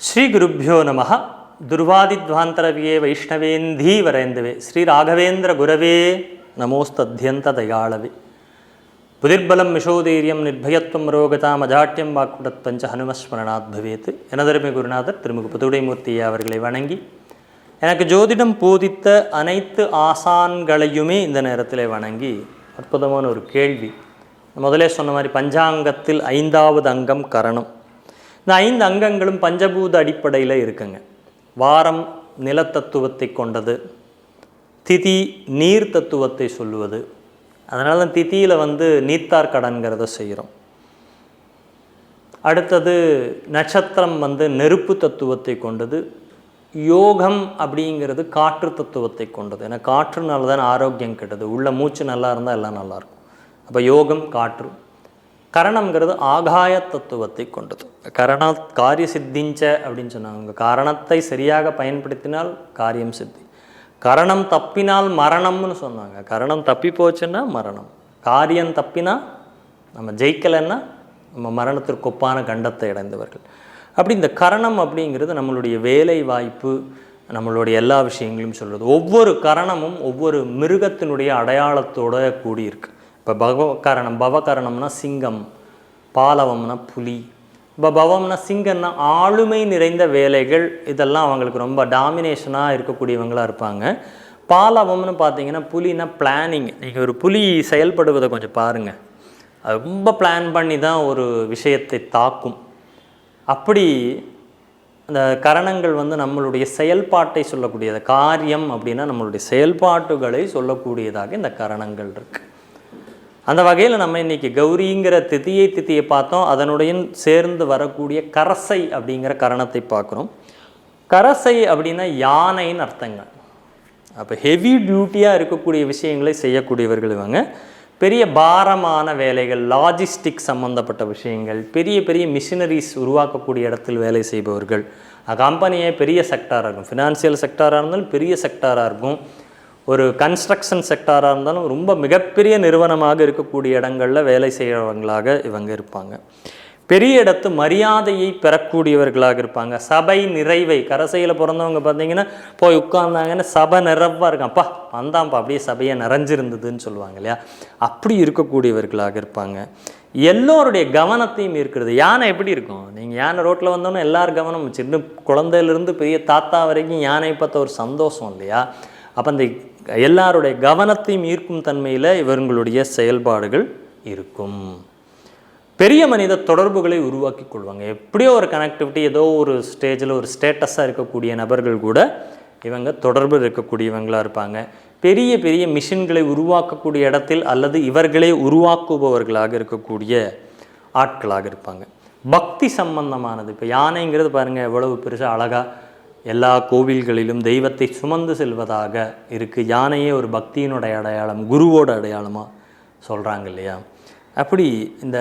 ஸ்ரீகுருப்போ நம. துர்வாதித்வாந்தரவியே வைஷ்ணவேந்தீ வரேந்துவே. ஸ்ரீ ராகவேந்திர குரவே நமோஸ்தத்யந்த தயாளவே புதிர்பலம் மிஷோதீரியம் நிர்பயத்துவம் ரோகதாம் அஜாட்டியம் வாக்குடத்வஞ்ச ஹனுமஸ்மரணாத் பவேத் எனதருமை குருநாதர் திருமுக புதுடைமூர்த்தியை அவர்களை வணங்கி எனக்கு ஜோதிடம் போதித்த அனைத்து ஆசான்களையுமே இந்த நேரத்தில் வணங்கி அற்புதமான ஒரு கேள்வி. முதலே சொன்ன மாதிரி பஞ்சாங்கத்தில் ஐந்தாவது அங்கம் கரணம். இந்த ஐந்து அங்கங்களும் பஞ்சபூத அடிப்படையில் இருக்குங்க. வாரம் நிலத்தத்துவத்தை கொண்டது திதி நீர் தத்துவத்தை சொல்லுவது. அதனால தான் திதியில் வந்து நீத்தார் கடன்கிறத செய்கிறோம் அடுத்தது நட்சத்திரம் வந்து நெருப்பு தத்துவத்தை கொண்டது யோகம் அப்படிங்கிறது காற்று தத்துவத்தை கொண்டது. ஏன்னா காற்றுனால தான் ஆரோக்கியம் கெட்டது. உள்ள மூச்சு நல்லா இருந்தால் எல்லாம் நல்லாயிருக்கும் அப்போ யோகம் காற்று கரணம்ங்கிறது ஆகாய தத்துவத்தை கொண்டது. கரண காரிய சித்திஞ்ச அப்படின்னு சொன்னாங்க. காரணத்தை சரியாக பயன்படுத்தினால் காரியம் சித்தி. கரணம் தப்பினால் மரணம்னு சொன்னாங்க. கரணம் தப்பி போச்சுன்னா மரணம். காரியம் தப்பினா நம்ம ஜெயிக்கலைன்னா நம்ம மரணத்திற்கு ஒப்பான கண்டத்தை அடைந்தவர்கள். அப்படி இந்த கரணம் அப்படிங்கிறது நம்மளுடைய வேலை வாய்ப்பு நம்மளுடைய எல்லா விஷயங்களையும் சொல்கிறது ஒவ்வொரு கரணமும் ஒவ்வொரு மிருகத்தினுடைய அடையாளத்தோட கூடியிருக்கு. இப்போ பகவ கரணம் பவகரணம்னா சிங்கம் பாலவம்னா புலி. இப்போ பவம்னா சிங்கம்னா ஆளுமை நிறைந்த வேலைகள் இதெல்லாம் அவங்களுக்கு ரொம்ப டாமினேஷனாக இருக்கக்கூடியவங்களாக இருப்பாங்க. பாலவம்னு பார்த்தீங்கன்னா புலினா பிளானிங் நீங்கள் ஒரு புலி செயல்படுவதை கொஞ்சம் பாருங்கள் அது ரொம்ப பிளான் பண்ணி தான் ஒரு விஷயத்தை தாக்கும். அப்படி அந்த கரணங்கள் வந்து நம்மளுடைய செயல்பாட்டை சொல்லக்கூடியது. காரியம் அப்படின்னா நம்மளுடைய செயல்பாட்டுகளை சொல்லக்கூடியதாக இந்த கரணங்கள் இருக்குது அந்த வகையில் நம்ம இன்றைக்கி கௌரிங்கிற திதியை திதியை பார்த்தோம். அதனுடைய சேர்ந்து வரக்கூடிய கரசை அப்படிங்கிற கரணத்தை பார்க்குறோம். கரசை அப்படின்னா யானைன்னு அர்த்தங்க அப்போ ஹெவி டியூட்டியாக இருக்கக்கூடிய விஷயங்களை செய்யக்கூடியவர்கள் இவங்க. பெரிய பாரமான வேலைகள் லாஜிஸ்டிக் சம்மந்தப்பட்ட விஷயங்கள் பெரிய பெரிய மிஷினரிஸ் உருவாக்கக்கூடிய இடத்தில் வேலை செய்பவர்கள். கம்பெனியே பெரிய செக்டாராக இருக்கும். ஃபினான்சியல் செக்டாராக இருந்தாலும் பெரிய செக்டாராக இருக்கும். ஒரு கன்ஸ்ட்ரக்ஷன் செக்டாராக இருந்தாலும் ரொம்ப மிகப்பெரிய நிறுவனமாக இருக்கக்கூடிய இடங்களில் வேலை செய்கிறவங்களாக இவங்க இருப்பாங்க. பெரிய இடத்து மரியாதையை பெறக்கூடியவர்களாக இருப்பாங்க. சபை நிறைவை கரசையில் பிறந்தவங்க பார்த்தீங்கன்னா போய் உட்கார்ந்தாங்கன்னு சபை நிறைவாக இருக்கும்ப்பா வந்தாம்ப்பா அப்படியே சபையை நிறைஞ்சிருந்ததுன்னு சொல்லுவாங்க இல்லையா? அப்படி இருக்கக்கூடியவர்களாக இருப்பாங்க. எல்லோருடைய கவனத்தையும் இருக்கிறது யானை எப்படி இருக்கும்? நீங்கள் யானை ரோட்டில் வந்தோன்னே எல்லார் கவனம் சின்ன குழந்தையிலேருந்து பெரிய தாத்தா வரைக்கும் யானை பார்த்த ஒரு சந்தோஷம் இல்லையா? அப்போ அந்த எல்லாருடைய கவனத்தையும் ஈர்க்கும் தன்மையில் இவர்களுடைய செயல்பாடுகள் இருக்கும். பெரிய மனித தொடர்புகளை உருவாக்கி கொள்வாங்க. எப்படியோ ஒரு கனெக்டிவிட்டி ஏதோ ஒரு ஸ்டேஜில் ஒரு ஸ்டேட்டஸாக இருக்கக்கூடிய நபர்கள் கூட இவங்க தொடர்பு இருக்கக்கூடியவங்களாக இருப்பாங்க. பெரிய பெரிய மிஷின்களை உருவாக்கக்கூடிய இடத்தில் அல்லது இவர்களே உருவாக்குபவர்களாக இருக்கக்கூடிய ஆட்களாக இருப்பாங்க. பக்தி சம்பந்தமானது. இப்போ யானைங்கிறது பாருங்கள் எவ்வளவு பெருசாக அழகாக எல்லா கோவில்களிலும் தெய்வத்தை சுமந்து செல்வதாக இருக்குது யானையே ஒரு பக்தியினுடைய அடையாளம் குருவோட அடையாளமாக சொல்கிறாங்க இல்லையா? அப்படி இந்த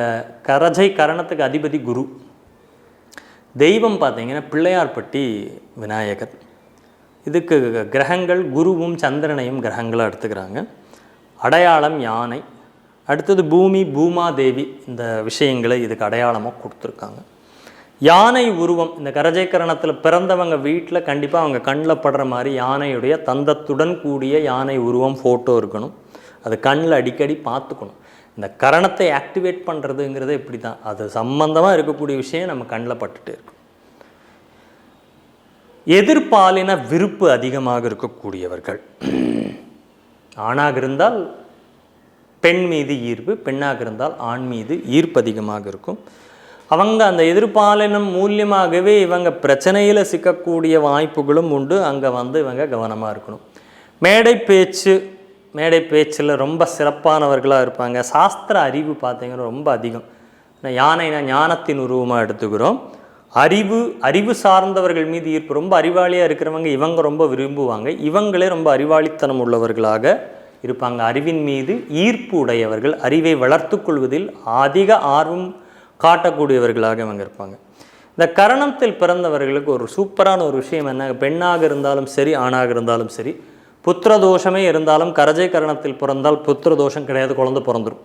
கரஜை கரணத்துக்கு அதிபதி குரு. தெய்வம் பார்த்திங்கன்னா பிள்ளையார்பட்டி விநாயகர். இதுக்கு கிரகங்கள் குருவும் சந்திரனையும் கிரகங்களாக எடுத்துக்கிறாங்க. அடையாளம் யானை. அடுத்தது பூமி பூமாதேவி இந்த விஷயங்களை இதுக்கு அடையாளமாக கொடுத்துருக்காங்க. யானை உருவம். இந்த கரஜைக்கரணத்தில் பிறந்தவங்க வீட்டில் கண்டிப்பாக அவங்க கண்ணில் படுற மாதிரி யானையுடைய தந்தத்துடன் கூடிய யானை உருவம் ஃபோட்டோ இருக்கணும். அது கண்ணில் அடிக்கடி பார்த்துக்கணும். இந்த கரணத்தை ஆக்டிவேட் பண்ணுறதுங்கிறது இப்படி தான் அது சம்பந்தமாக இருக்கக்கூடிய விஷயம் நம்ம கண்ணில் பட்டுட்டு இருக்கும். எதிர்பாலின விருப்பு அதிகமாக இருக்கக்கூடியவர்கள். ஆணாக இருந்தால் பெண் மீது ஈர்ப்பு பெண்ணாக இருந்தால் ஆண் மீது ஈர்ப்பு அதிகமாக இருக்கும். அவங்க அந்த எதிர்பாலினம் மூலியமாகவே இவங்க பிரச்சனையில் சிக்கக்கூடிய வாய்ப்புகளும் உண்டு. அங்கே வந்து இவங்க கவனமாக இருக்கணும். மேடை பேச்சு மேடை பேச்சில் ரொம்ப சிறப்பானவர்களாக இருப்பாங்க. சாஸ்திர அறிவு பார்த்திங்கன்னா ரொம்ப அதிகம். யானைனா ஞானத்தின் உருவமாக எடுத்துக்கிறோம். அறிவு அறிவு சார்ந்தவர்கள் மீது ஈர்ப்பு. ரொம்ப அறிவாளியாக இருக்கிறவங்க இவங்க ரொம்ப விரும்புவாங்க. இவங்களே ரொம்ப அறிவாளித்தனம் உள்ளவர்களாக இருப்பாங்க. அறிவின் மீது ஈர்ப்பு உடையவர்கள். அறிவை வளர்த்து கொள்வதில் அதிக ஆர்வம் காட்டக்கூடியவர்களாக இவங்க இருப்பாங்க. இந்த கரணத்தில் பிறந்தவர்களுக்கு ஒரு சூப்பரான ஒரு விஷயம் என்ன? பெண்ணாக இருந்தாலும் சரி ஆணாக இருந்தாலும் சரி புத்திர தோஷமே இருந்தாலும் கரஜை கரணத்தில் பிறந்தால் புத்திர தோஷம் கிடையாது குழந்தை பிறந்துடும்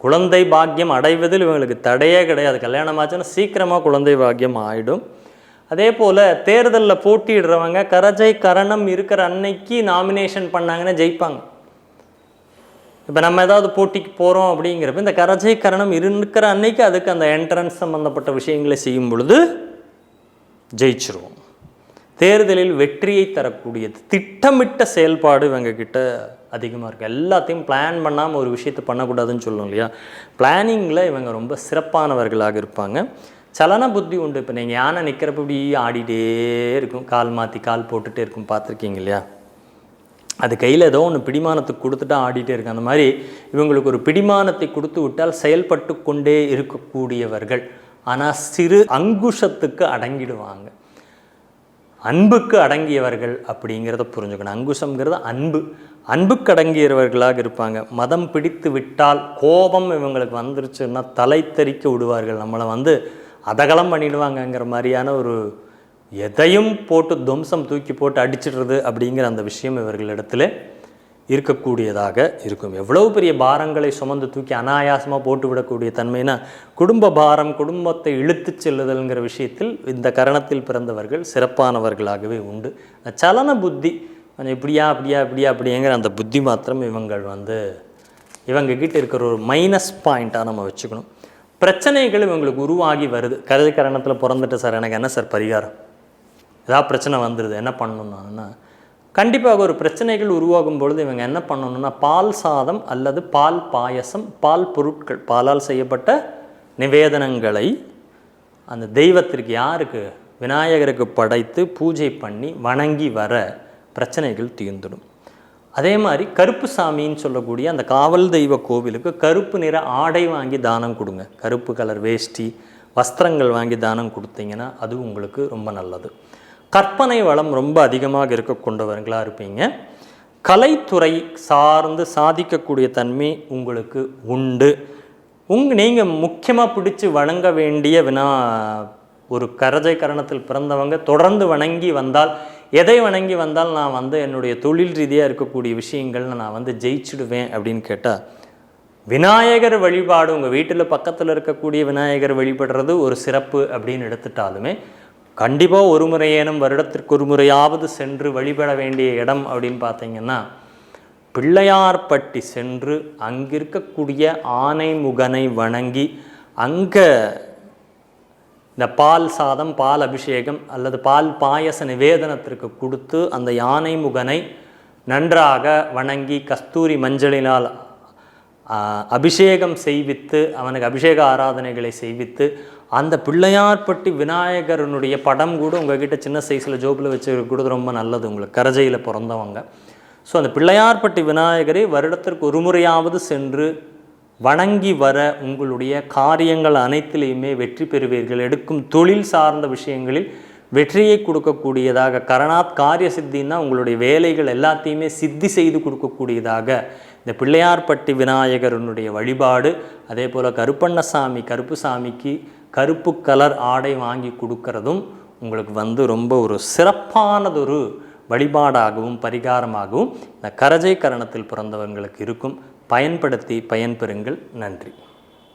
குழந்தை பாக்கியம் அடைவதில் இவங்களுக்கு தடையே கிடையாது. கல்யாணம் ஆச்சுன்னா சீக்கிரமாக குழந்தை பாக்கியம் ஆகிடும் அதே போல் தேர்தலில் போட்டியிடுறவங்க கரஜை கரணம் இருக்கிற அன்னைக்கு நாமினேஷன் பண்ணாங்கன்னா ஜெயிப்பாங்க. இப்போ நம்ம ஏதாவது போட்டிக்கு போகிறோம் அப்படிங்கிறப்ப இந்த கரஜை கரணம் இருக்கிற அன்னைக்கு அதுக்கு அந்த என்ட்ரன்ஸ் சம்மந்தப்பட்ட விஷயங்களை செய்யும் பொழுது ஜெயிச்சிருவோம். தேர்தலில் வெற்றியை தரக்கூடியது திட்டமிட்ட செயல்பாடு இவங்க கிட்ட அதிகமாக இருக்குது எல்லாத்தையும் பிளான் பண்ணாமல் ஒரு விஷயத்தை பண்ணக்கூடாதுன்னு சொல்லுவோம் இல்லையா? பிளானிங்கில் இவங்க ரொம்ப சிறப்பானவர்களாக இருப்பாங்க. சலன புத்தி உண்டு. இப்போ நீங்கள் யானை நிற்கிறப்ப இப்படி ஆடிட்டே இருக்கும். கால் மாற்றி கால் போட்டுகிட்டே இருக்கும். பார்த்துருக்கீங்க இல்லையா? அது கையில் ஏதோ ஒன்று பிடிமானத்துக்கு கொடுத்துட்டா ஆடிட்டே இருக்கு. அந்த மாதிரி இவங்களுக்கு ஒரு பிடிமானத்தை கொடுத்து விட்டால் செயல்பட்டு கொண்டே இருக்கக்கூடியவர்கள். ஆனால் சிறு அங்குஷத்துக்கு அடங்கிடுவாங்க. அன்புக்கு அடங்கியவர்கள் அப்படிங்கிறத புரிஞ்சுக்கணும். அங்குஷம்ங்கிறது அன்பு. அன்புக்கு அடங்கியவர்களாக இருப்பாங்க. மதம் பிடித்து விட்டால் கோபம் இவங்களுக்கு வந்துருச்சுன்னா தலை தெறிக்க விடுவார்கள். நம்மளை வந்து அதகலம் பண்ணிடுவாங்கங்கிற மாதிரியான ஒரு எதையும் போட்டு துவம்சம் தூக்கி போட்டு அடிச்சிடுறது அப்படிங்கிற அந்த விஷயம் இவர்களிடத்தில் இருக்கக்கூடியதாக இருக்கும். எவ்வளவு பெரிய பாரங்களை சுமந்து தூக்கி அனாயாசமாக போட்டு விடக்கூடிய தன்மைனா குடும்ப பாரம் குடும்பத்தை இழுத்துச் செல்லுதல்ங்கிற விஷயத்தில் இந்த கரணத்தில் பிறந்தவர்கள் சிறப்பானவர்களாகவே உண்டு. சலன புத்தி கொஞ்சம் இப்படியா அப்படியா இப்படியா அப்படிங்கிற அந்த புத்தி மாத்திரம் இவங்கள் வந்து இவங்ககிட்ட இருக்கிற ஒரு மைனஸ் பாயிண்ட்டாக நம்ம வச்சுக்கணும். பிரச்சனைகள் இவங்களுக்கு உருவாகி வருது. கருது கரணத்தில் பிறந்துட்டு சார் எனக்கு என்ன சார் பரிகாரம்? ஏதாவது பிரச்சனை வந்துடுது என்ன பண்ணணும்னா கண்டிப்பாக ஒரு பிரச்சனைகள் உருவாகும் பொழுது இவங்க என்ன பண்ணணும்னா பால் சாதம் அல்லது பால் பாயசம் பால் பொருட்கள் பாலால் செய்யப்பட்ட நிவேதனங்களை அந்த தெய்வத்திற்கு யாருக்கு விநாயகருக்கு படைத்து பூஜை பண்ணி வணங்கி வர பிரச்சனைகள் தீர்ந்துடும். அதே மாதிரி கருப்பு சாமின்னு சொல்லக்கூடிய அந்த காவல் தெய்வ கோவிலுக்கு கருப்பு நிற ஆடை வாங்கி தானம் கொடுங்க. கருப்பு கலர் வேஷ்டி வஸ்திரங்கள் வாங்கி தானம் கொடுத்தீங்கன்னா அது உங்களுக்கு ரொம்ப நல்லது. கற்பனை வளம் ரொம்ப அதிகமாக இருக்க கொண்டவர்களாக இருப்பீங்க. கலைத்துறை சார்ந்து சாதிக்கக்கூடிய தன்மை உங்களுக்கு உண்டு. உங் நீங்கள் முக்கியமாக பிடிச்சி வணங்க வேண்டிய வினா ஒரு கரஜை கரணத்தில் பிறந்தவங்க தொடர்ந்து வணங்கி வந்தால் எதை வணங்கி வந்தால் நான் வந்து என்னுடைய தொழில் ரீதியாக இருக்கக்கூடிய விஷயங்கள்ல நான் வந்து ஜெயிச்சிடுவேன் அப்படின்னு கேட்டால் விநாயகர் வழிபாடு உங்கள் வீட்டில் பக்கத்தில் இருக்கக்கூடிய விநாயகர் வழிபடுறது ஒரு சிறப்பு அப்படின்னு எடுத்துட்டாலுமே கண்டிப்பாக ஒரு முறையேனும் வருடத்திற்கு ஒரு முறையாவது சென்று வழிபட வேண்டிய இடம் அப்படின்னு பார்த்தீங்கன்னா பிள்ளையார்பட்டி சென்று அங்கிருக்கக்கூடிய ஆனை முகனை வணங்கி அங்கே இந்த பால் சாதம் பால் அபிஷேகம் அல்லது பால் பாயச நிவேதனத்திற்கு கொடுத்து அந்த யானை முகனை நன்றாக வணங்கி கஸ்தூரி மஞ்சளினால் அபிஷேகம் செய்வித்து அவனுக்கு அபிஷேக ஆராதனைகளை செய்வித்து அந்த பிள்ளையார்பட்டி விநாயகரனுடைய படம் கூட உங்ககிட்ட சின்ன சைஸில் ஜோப்பில் வச்சு கொடுத்து ரொம்ப நல்லது. உங்களுக்கு கரஜையில் பிறந்தவங்க. ஸோ அந்த பிள்ளையார்பட்டி விநாயகரை வருடத்திற்கு ஒரு முறையாவது சென்று வணங்கி வர உங்களுடைய காரியங்கள் அனைத்திலையுமே வெற்றி பெறுவீர்கள். எடுக்கும் தொழில் சார்ந்த விஷயங்களில் வெற்றியை கொடுக்கக்கூடியதாக கரணாத் காரிய சித்தின்னா உங்களுடைய வேலைகள் எல்லாத்தையுமே சித்தி செய்து கொடுக்கக்கூடியதாக இந்த பிள்ளையார்பட்டி விநாயகரனுடைய வழிபாடு அதே போல் கருப்பண்ணசாமி கருப்புசாமிக்கு கருப்பு கலர் ஆடை வாங்கி கொடுக்கறதும் உங்களுக்கு வந்து ரொம்ப ஒரு சிறப்பானதொரு வழிபாடாகவும் பரிகாரமாகவும் இந்த கரஜை கரணத்தில் பிறந்தவங்களுக்கு இருக்கும். பயன்படுத்தி பயன்பெறுங்கள் நன்றி.